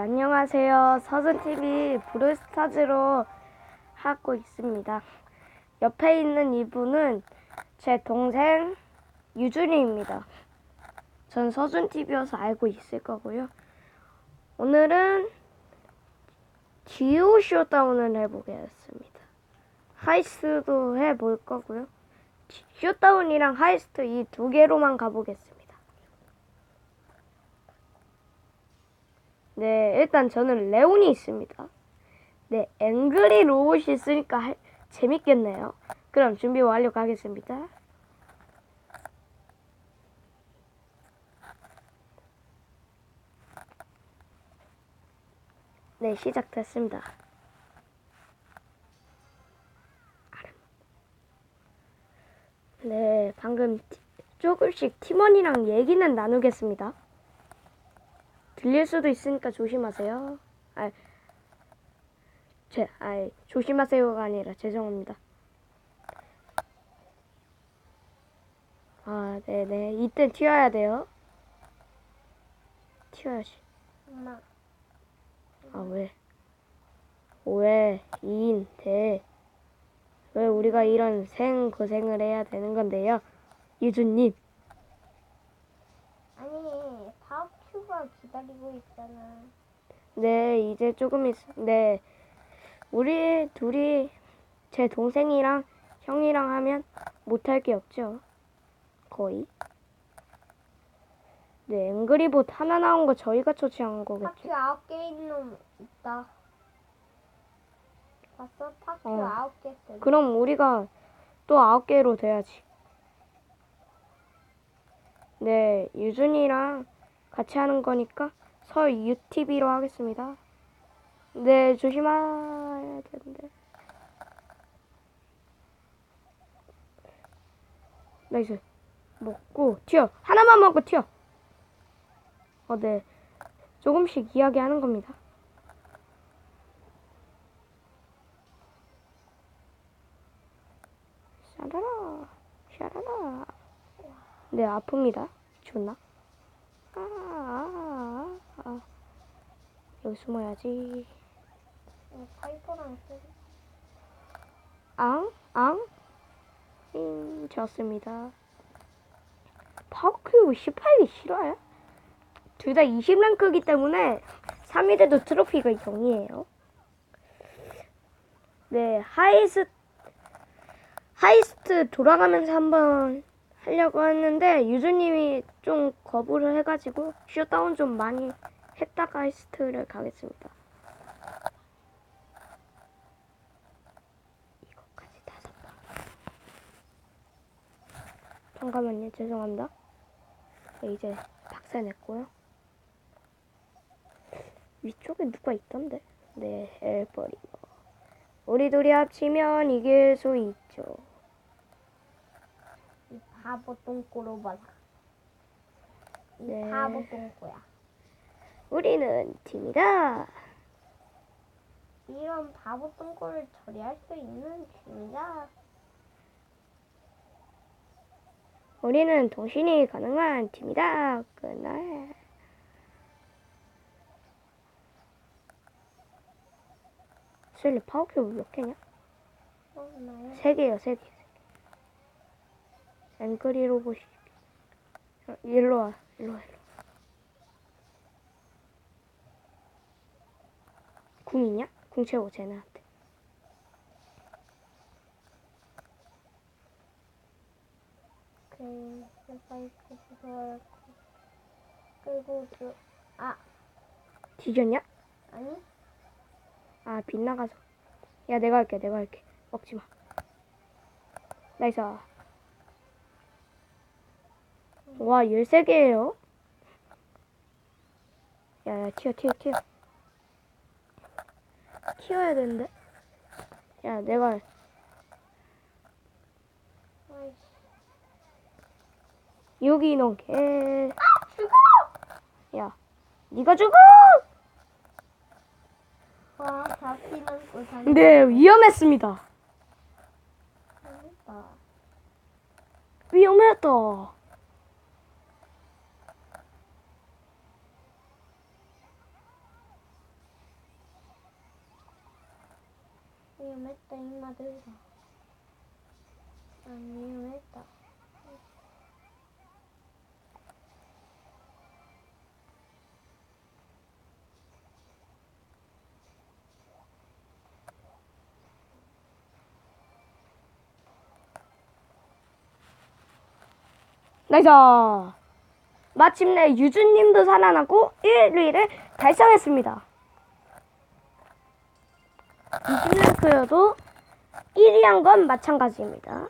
안녕하세요. 서준TV 브루스타즈로 하고 있습니다. 옆에 있는 이분은 제 동생 유준이입니다. 전 서준TV여서 알고 있을 거고요. 오늘은 지오 쇼다운을 해보겠습니다. 하이스트도 해볼 거고요. 쇼다운이랑 하이스트 이 두 개로만 가보겠습니다. 네, 일단 저는 레온이 있습니다. 네, 앵그리 로봇이 있으니까 할- 재밌겠네요. 그럼 준비 완료 가겠습니다. 네, 시작됐습니다. 네, 방금 티- 조금씩 팀원이랑 얘기는 나누겠습니다. 들릴 수도 있으니까 조심하세요. 아, 제, 아, 조심하세요가 아니라 죄송합니다. 아, 네네. 이땐 튀어야 돼요. 튀어야지. 엄마, 아, 왜? 왜, 인, 대. 왜 우리가 이런 생 고생을 해야 되는 건데요? 유주님. 아니 기다리고 있잖아. 네, 이제 조금 있, 네. 우리 둘이 제 동생이랑 형이랑 하면 못할 게 없죠. 거의. 네, 앵그리봇 하나 나온 거 저희가 초치한 거겠죠. 파큐 아홉 개 있는 놈 있다. 봤어? 파큐 어. 아홉 개 있어. 그럼 우리가 또 아홉 개로 돼야지. 네, 유준이랑 같이 하는 거니까 서 UTV로 하겠습니다. 네, 조심해야 되는데. 나이스. 먹고 튀어. 하나만 먹고 튀어. 어, 네. 조금씩 이야기하는 겁니다. 샤라라, 샤라라. 네, 아픕니다. 좋나? 아, 아, 아, 아. 여기 숨어야지. 어, 파이퍼랑 쓰. 앙, 앙. 음, 좋습니다. 파워큐브 18이 싫어요? 둘 다 20랭크이기 때문에 3위 돼도 트로피가 0이에요. 네, 하이스, 하이스트 돌아가면서 한번 하려고 했는데, 유주님이 좀 거부를 해가지고, 슛다운 좀 많이 했다가 하이스트를 가겠습니다. 이거까지 다섯 번. 잠깐만요, 죄송합니다. 네, 이제 박살 냈고요. 위쪽에 누가 있던데? 네, 헬버리거. 우리 둘이 합치면 이길 수 있죠. 이 바보 똥꼬로 봐라. 이 네. 바보 똥꼬야. 우리는 팀이다. 이런 바보 똥꼬를 처리할 수 있는 중이다. 우리는 통신이 가능한 팀이다. 끝날. 슬리 파워큐브 몇 개냐? 세 개요, 세 개. 앵그리 로봇이. 어, 일로 와, 일로 와, 일로 와. 궁 있냐? 궁 채워, 쟤네한테. 그 파이프 그걸 끌고 그 아, 뒤졌냐? 아니? 아, 빗나가서. 야, 내가 할게, 내가 할게. 먹지 마. 나이스. 와, 13개예요 야, 야, 튀어, 튀어, 튀어. 튀어야 되는데. 야, 내가. 여기 넣은 개. 죽어! 야, 네가 죽어! 와, 잡히는 거 다니. 네, 위험했습니다. 위험했다. 위험했다 임마들아. 난 위험했다. 나이스! 마침내 유주님도 살아나고 1위를 달성했습니다. 이질랭크여도 1위 한 건 마찬가지입니다.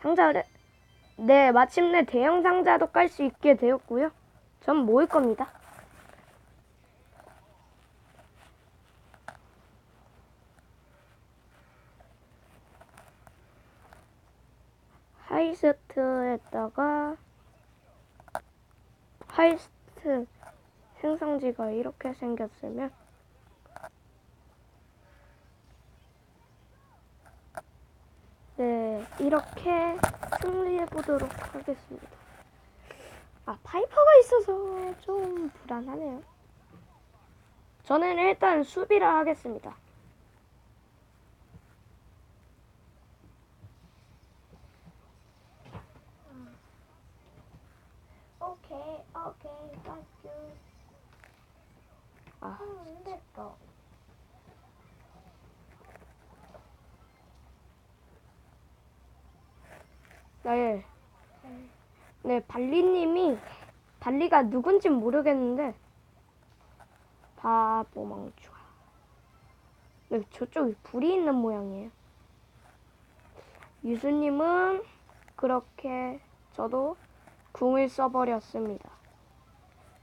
상자를 네 마침내 대형 상자도 깔 수 있게 되었고요. 전 모을 겁니다. 하이스트에다가 하이스트 생성지가 이렇게 생겼으면 네 이렇게 승리해 보도록 하겠습니다. 아 파이퍼가 있어서 좀 불안하네요. 저는 일단 수비를 하겠습니다. 오케이 오케이 땡큐. 아또 네. 네, 발리님이 발리가 누군지 모르겠는데 바보 멍충아. 네, 저쪽에 불이 있는 모양이에요. 유수님은 그렇게 저도 궁을 써버렸습니다.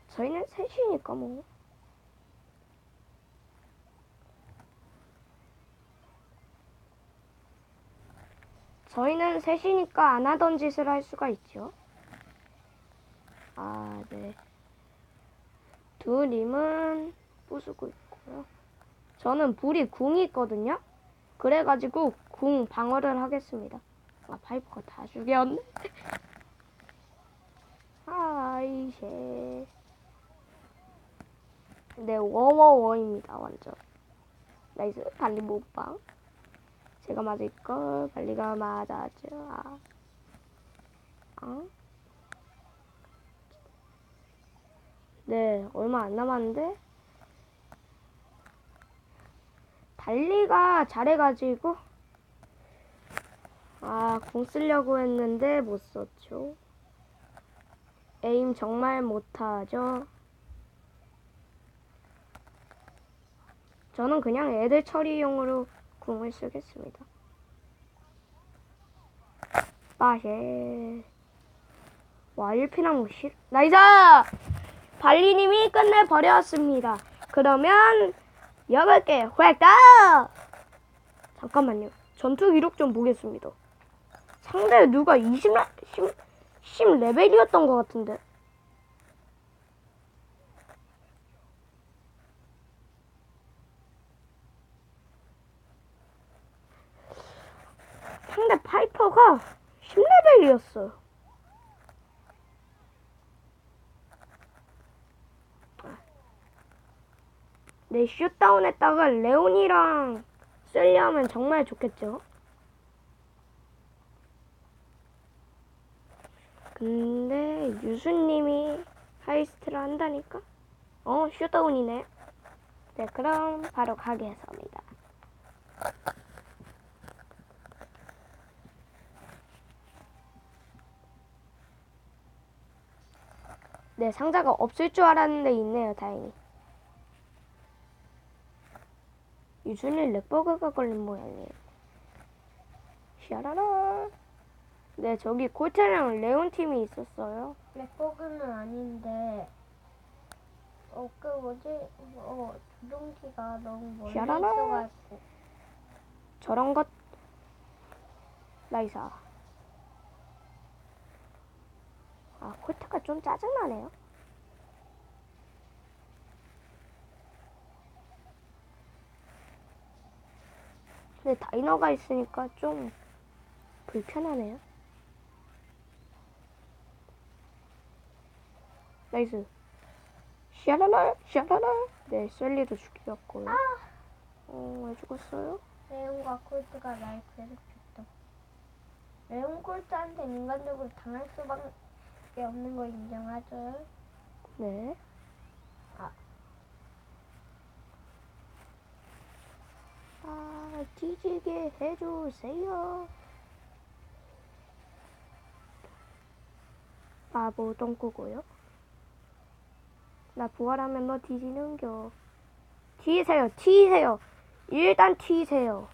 저희는 셋이니까 뭐. 저희는 셋이니까 안 하던 짓을 할 수가 있죠. 아, 네. 둘님은 부수고 있고요. 저는 불이 궁이 있거든요. 그래가지고 궁 방어를 하겠습니다. 아, 파이퍼가 다 죽였네. 아이쉐. 네, 워워워입니다, 완전. 나이스, 달리 못방. 제가 맞을 걸 발리가 맞았죠. 아. 어? 네, 얼마 안 남았는데 달리가 잘해가지고 아, 공 쓰려고 했는데 못 썼죠. 에임 정말 못하죠. 저는 그냥 애들 처리용으로 궁을 쓰겠습니다. 빠쉐. 와, 1피나무 실. 나이스! 발리님이 끝내버렸습니다. 그러면, 여덟 개 획득! 잠깐만요. 전투 기록 좀 보겠습니다. 상대 누가 20, 10, 10레벨이었던 것 같은데. 상대 파이퍼가 10레벨이었어요. 네, 슛다운 했다가 레온이랑 쓰려면 정말 좋겠죠. 근데 유수님이 하이스트를 한다니까? 어, 슛다운이네. 네, 그럼 바로 가겠습니다. 네, 상자가 없을 줄 알았는데 있네요, 다행히. 유준이 렉버그가 걸린 모양이에요. 샤라라. 네, 저기 고태랑 레온 팀이 있었어요. 맥버그는 아닌데 어 그 뭐지 어 주동기가 너무 멀리 샤라라. 있어가지고 저런 것 나이사. 아, 코트가 좀 짜증나네요. 근데 다이너가 있으니까 좀 불편하네요. 나이스. 샤라라 샤라라 네 셀리도 죽였고요 아, 어 왜 죽었어요? 레온과 콜트가 날 괴롭혔다. 레온 콜트한테 인간적으로 당할 수밖에 없는 거 인정하죠? 네. 아. 아 뒤지게 해주세요. 바보 똥꾸고요. 나 부활하면 너 뒤지는겨. 튀세요 튀세요. 일단 튀세요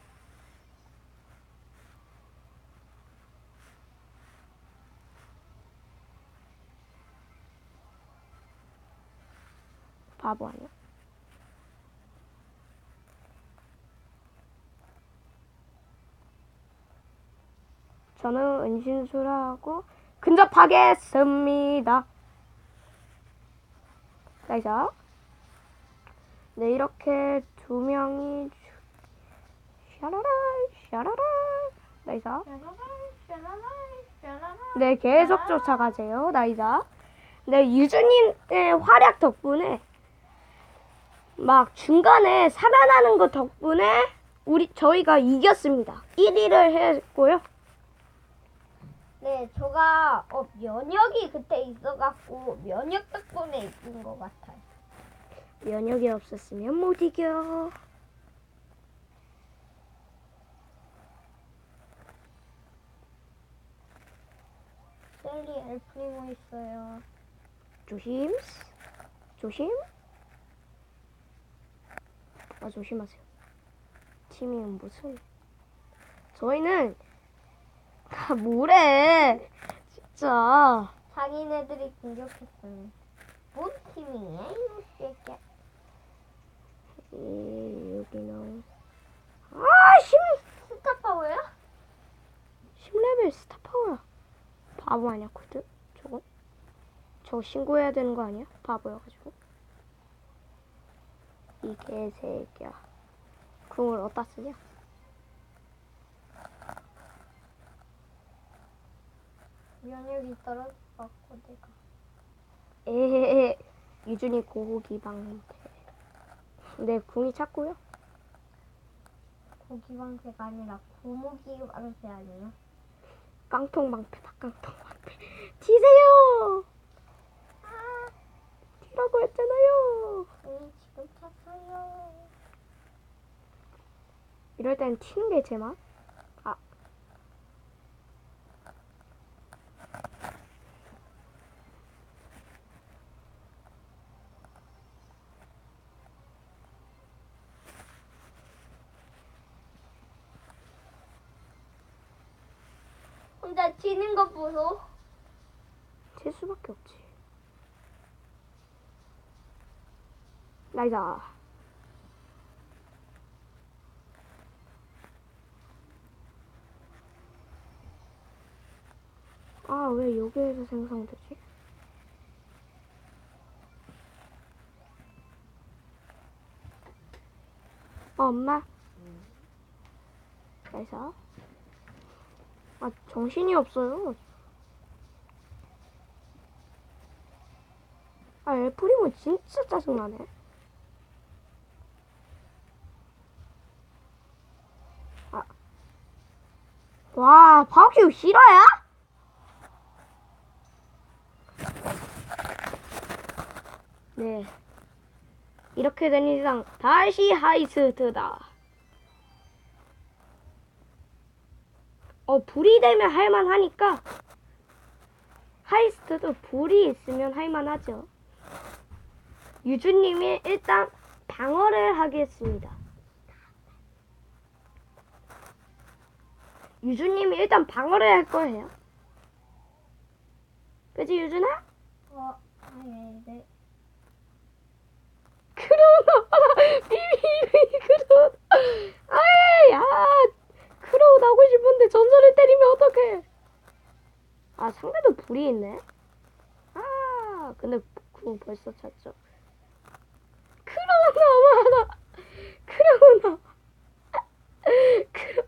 바보 아니야? 저는 은신수라고 근접하겠습니다. 나이스. 네, 이렇게 두 명이 주- 샤라라, 샤라라. 나이스. 네, 계속 쫓아가세요. 나이자. 네, 유주님의 활약 덕분에 막 중간에 살아나는 것 덕분에 우리 저희가 이겼습니다. 1위를 했고요. 네, 저가 어, 면역이 그때 있어갖고 면역 덕분에 이긴 것 같아요. 면역이 없었으면 못 이겨. 셀리 엘프리모 있어요. 조심. 조심. 아 조심하세요. 팀이 무슨? 저희는 아 뭐래? 진짜. 자기네들이 공격했어요. 뭔 팀이야, 이 새끼야. 이 여기는 아 심. 스타파워야? 10레벨 스타파워야. 바보 아니야, 코드? 저거? 저거 신고해야 되는 거 아니야? 바보여가지고. 이 개새끼야. 궁을 어디다 쓰냐? 면역이 떨어져갖고 내가. 에헤헤. 유준이 고기 방패. 네, 궁이 찾고요. 고기 방패가 아니라 고무기 방패 아니에요? 깡통 방패다, 깡통 방패. 튀세요! 아, 튀라고 했잖아요. 우리 지금. 이럴 땐 튀는 게 제 맛. 아. 혼자 튀는 거 보소. 칠 수밖에 없지. 나이자. 아, 왜 여기에서 생성되지? 어, 엄마. 나이자. 아, 정신이 없어요. 아, 엘프리모 진짜 짜증나네. 아. 와, 바퀴 실화야? 네. 이렇게 된 이상 다시 하이스트다. 어, 불이 되면 할만하니까 하이스트도 불이 있으면 할만하죠. 유주님이 일단 방어를 하겠습니다. 유주님이 일단 방어를 할 거예요. 그지 유준아? 어, 아, 예, 네. 크로우 비비비 크로우 아예 야! 크로우 나고 싶은데 전설을 때리면 어떡해? 아 상대도 불이 있네? 아 근데 그 벌써 찼죠? 크로우 많아 크로우 너 크로우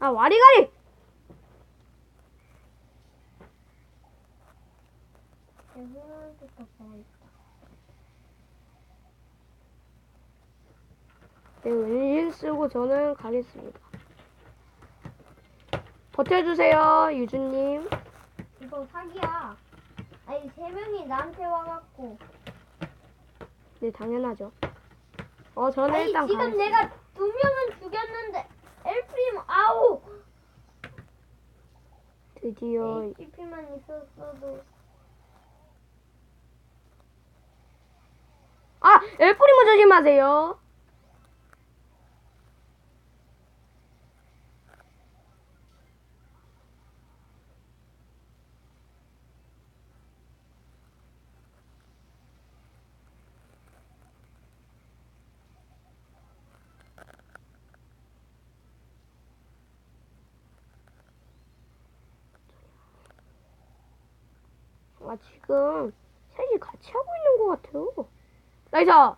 아 와리가리 네, 은신 쓰고 저는 가겠습니다. 버텨주세요, 유주님. 이거 사기야. 아니 세 명이 나한테 와갖고. 네, 당연하죠. 어, 저는 아니 일단 지금 가겠습니다. 내가 두 명은 죽였는데 엘프림 아우. 드디어 HP만 있었어도. 아, 엘프리모 조심하세요. 아, 지금 셋이 같이 하고 있는 것 같아요. 나이스! 아,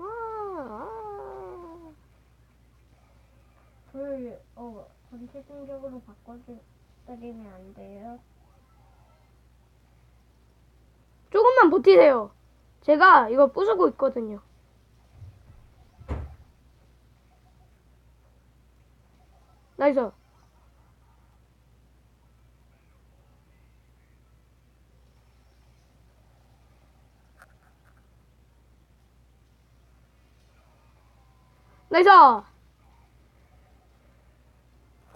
아. 불, 어, 전체 공격으로 바꿔드리면 안 돼요? 조금만 버티세요. 제가 이거 부수고 있거든요. 나이스. 나이스.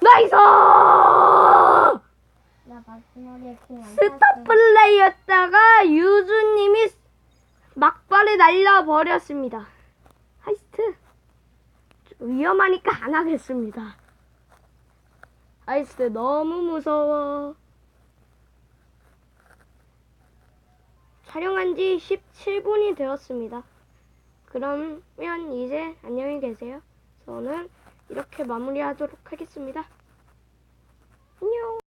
나이스! 나 마지막에 공안 스타 플레이였다가 유주님이 막발에 날려버렸습니다. 하이스트. 위험하니까 안 하겠습니다. 하이스트 너무 무서워. 촬영한 지 17분이 되었습니다. 그러면 이제 안녕히 계세요. 저는 이렇게 마무리하도록 하겠습니다. 안녕.